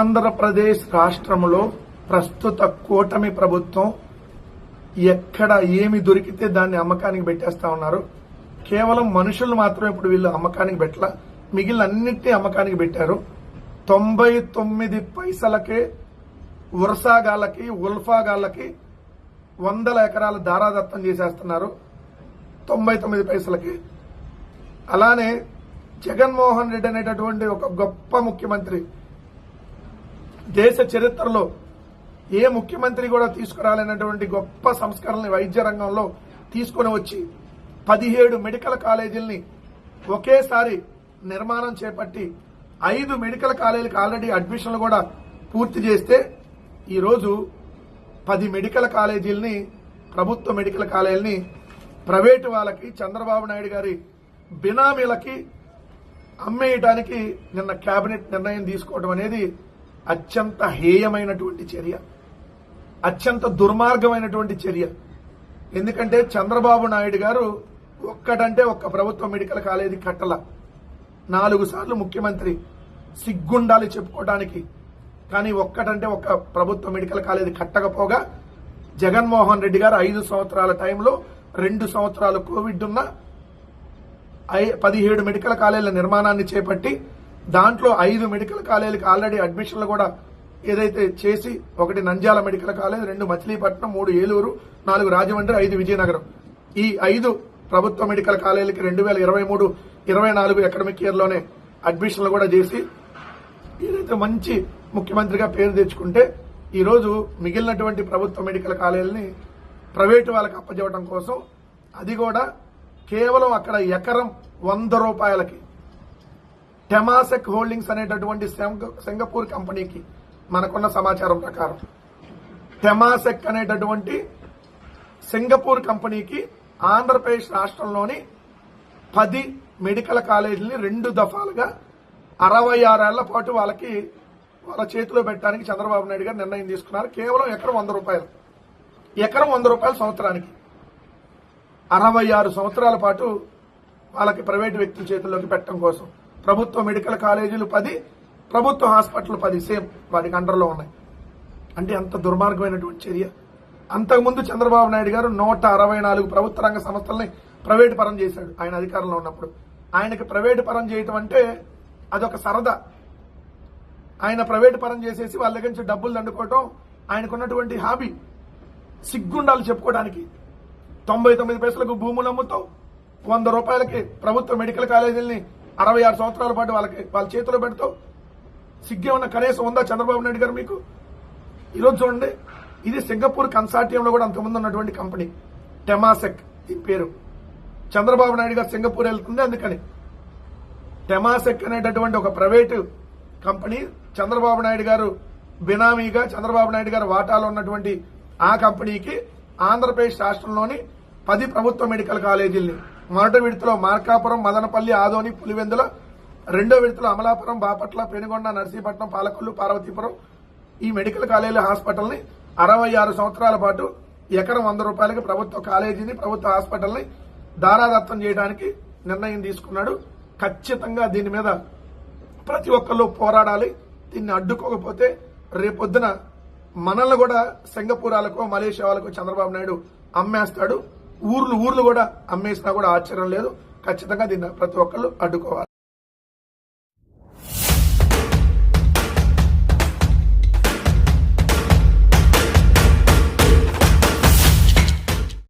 ఆంధ్రప్రదేశ్ రాష్ట్రంలో ప్రస్తుత కూటమి ప్రభుత్వం ఎక్కడ ఏమి దొరికితే దాన్ని అమ్మకానికి పెట్టేస్తా ఉన్నారు. కేవలం మనుషులు మాత్రమే ఇప్పుడు వీళ్ళు అమ్మకానికి పెట్టల. మిగిలిన అన్నింటినీ అమ్మకానికి పెట్టారు. తొంభై తొమ్మిది పైసలకే ఉరసాగాళ్ళకి ఉల్ఫాగాళ్ళకి వందల ఎకరాల దారాదత్తం చేసేస్తున్నారు. తొంభై తొమ్మిది పైసలకి. అలానే జగన్మోహన్ రెడ్డి అనేటటువంటి ఒక గొప్ప ముఖ్యమంత్రి దేశ చరిత్రలో ఏ ముఖ్యమంత్రి కూడా తీసుకురాలేనటువంటి గొప్ప సంస్కరణని వైద్య రంగంలో తీసుకుని వచ్చి పదిహేడు మెడికల్ కాలేజీల్ని ఒకేసారి నిర్మాణం చేపట్టి ఐదు మెడికల్ కాలేజీలకు ఆల్రెడీ అడ్మిషన్లు కూడా పూర్తి చేస్తే ఈరోజు పది మెడికల్ కాలేజీల్ని ప్రభుత్వ మెడికల్ కాలేజీని ప్రైవేటు వాళ్ళకి చంద్రబాబు నాయుడు గారి బినామీలకి అమ్మేయడానికి నిన్న కేబినెట్ నిర్ణయం తీసుకోవడం అనేది అత్యంత హేయమైనటువంటి చర్య అత్యంత దుర్మార్గమైనటువంటి చర్య. ఎందుకంటే చంద్రబాబు నాయుడు గారు ఒక్కటంటే ఒక్క ప్రభుత్వ మెడికల్ కాలేజీ కట్టల. నాలుగు సార్లు ముఖ్యమంత్రి సిగ్గుండాలి చెప్పుకోవడానికి కానీ ఒక్కటంటే ఒక్క ప్రభుత్వ మెడికల్ కాలేజీ కట్టకపోగా జగన్మోహన్ రెడ్డి గారు ఐదు సంవత్సరాల టైంలో రెండు సంవత్సరాలు కోవిడ్ ఉన్న ఐ- పదిహేడు మెడికల్ కాలేజీల నిర్మాణాన్ని చేపట్టి దాంట్లో ఐదు మెడికల్ కాలేజీలకు ఆల్రెడీ అడ్మిషన్లు కూడా ఏదైతే చేసి ఒకటి నంద్యాల మెడికల్ కాలేజ్ రెండు మచిలీపట్నం మూడు ఏలూరు నాలుగు రాజమండ్రి ఐదు విజయనగరం. ఈ ఐదు ప్రభుత్వ మెడికల్ కాలేజీలకి రెండు వేల ఇరవై మూడు ఇరవై నాలుగు అకాడమిక్ ఇయర్లోనే అడ్మిషన్లు కూడా చేసి ఏదైతే మంచి ముఖ్యమంత్రిగా పేరు తెచ్చుకుంటే ఈరోజు మిగిలినటువంటి ప్రభుత్వ మెడికల్ కాలేజీని ప్రైవేటు వాళ్ళకి అప్పచెప్పడం కోసం అది కూడా కేవలం అక్కడ ఎకరం వంద రూపాయలకి టెమాసెక్ హోల్డింగ్స్ అనేటటువంటి సింగపూర్ కంపెనీకి మనకున్న సమాచారం ప్రకారం. టెమాసెక్ అనేటటువంటి సింగపూర్ కంపెనీకి ఆంధ్రప్రదేశ్ రాష్ట్రంలోని పది మెడికల్ కాలేజీని రెండు దఫాలుగా అరవై ఆరేళ్ళ పాటు వాళ్ళకి వాళ్ళ చేతిలో పెట్టడానికి చంద్రబాబు నాయుడు గారు నిర్ణయం తీసుకున్నారు. కేవలం ఎకరం వంద రూపాయలు. ఎకరం వంద రూపాయలు సంవత్సరానికి. అరవై ఆరు సంవత్సరాల పాటు వాళ్ళకి ప్రైవేటు వ్యక్తుల చేతుల్లోకి పెట్టడం కోసం. ప్రభుత్వ మెడికల్ కాలేజీలు పది ప్రభుత్వ హాస్పిటల్ పది సేమ్ వాటికి అండర్లో ఉన్నాయి. అంటే అంత దుర్మార్గమైనటువంటి చర్య. అంతకుముందు చంద్రబాబు నాయుడు గారు నూట అరవై నాలుగు ప్రభుత్వ రంగ సంస్థల్ని ప్రైవేటు పరం చేశాడు. ఆయన అధికారంలో ఉన్నప్పుడు ఆయనకి ప్రైవేటు పరం చేయటం అంటే అదొక సరదా. ఆయన ప్రైవేటు పరం చేసేసి వాళ్ళ దగ్గర నుంచి డబ్బులు దండుకోవటం ఆయనకున్నటువంటి హాబీ. సిగ్గుండాలి చెప్పుకోవడానికి. తొంభై తొమ్మిది పైసలకు భూములు అమ్ముతావు. వంద రూపాయలకి ప్రభుత్వ మెడికల్ కాలేజీల్ని అరవై ఆరు సంవత్సరాల పాటు వాళ్ళకి వాళ్ళ చేతిలో పెడతావు. సిగ్గేమన్నా కనీసం ఉందా చంద్రబాబు నాయుడు గారు మీకు? ఈరోజు చూడండి ఇది సింగపూర్ కన్సార్టియంలో కూడా అంతకుముందు ఉన్నటువంటి కంపెనీ టెమాసెక్ దీని పేరు. చంద్రబాబు నాయుడు గారు సింగపూర్ వెళ్తుంది అందుకని. టెమాసెక్ అనేటటువంటి ఒక ప్రైవేటు కంపెనీ చంద్రబాబు నాయుడు గారు బినామీగా చంద్రబాబు నాయుడు గారు వాటాలో ఉన్నటువంటి ఆ కంపెనీకి ఆంధ్రప్రదేశ్ రాష్ట్రంలోని పది ప్రభుత్వ మెడికల్ కాలేజీల్ని మొదటి విడతలో మార్కాపురం మదనపల్లి ఆదోని పులివెందుల రెండో విడతలో అమలాపురం బాపట్ల పెనుగొండ నర్సీపట్నం పాలకొల్లు పార్వతీపురం ఈ మెడికల్ కాలేజీ హాస్పిటల్ని అరవై ఆరు సంవత్సరాల పాటు ఎకరం వంద రూపాయలకి ప్రభుత్వ కాలేజీని ప్రభుత్వ హాస్పిటల్ని దారాదత్తం చేయడానికి నిర్ణయం తీసుకున్నాడు. ఖచ్చితంగా దీని మీద ప్రతి ఒక్కళ్ళు పోరాడాలి. దీన్ని అడ్డుకోకపోతే రేపొద్దున మనల్ని కూడా సింగపూరాలకు మలేషియా వాళ్ళకు చంద్రబాబు నాయుడు అమ్మేస్తాడు. ఊర్లు ఊర్లు కూడా అమ్మేసినా కూడా ఆశ్చర్యం లేదు. ఖచ్చితంగా దీన్ని ప్రతి ఒక్కళ్ళు అడ్డుకోవాలి.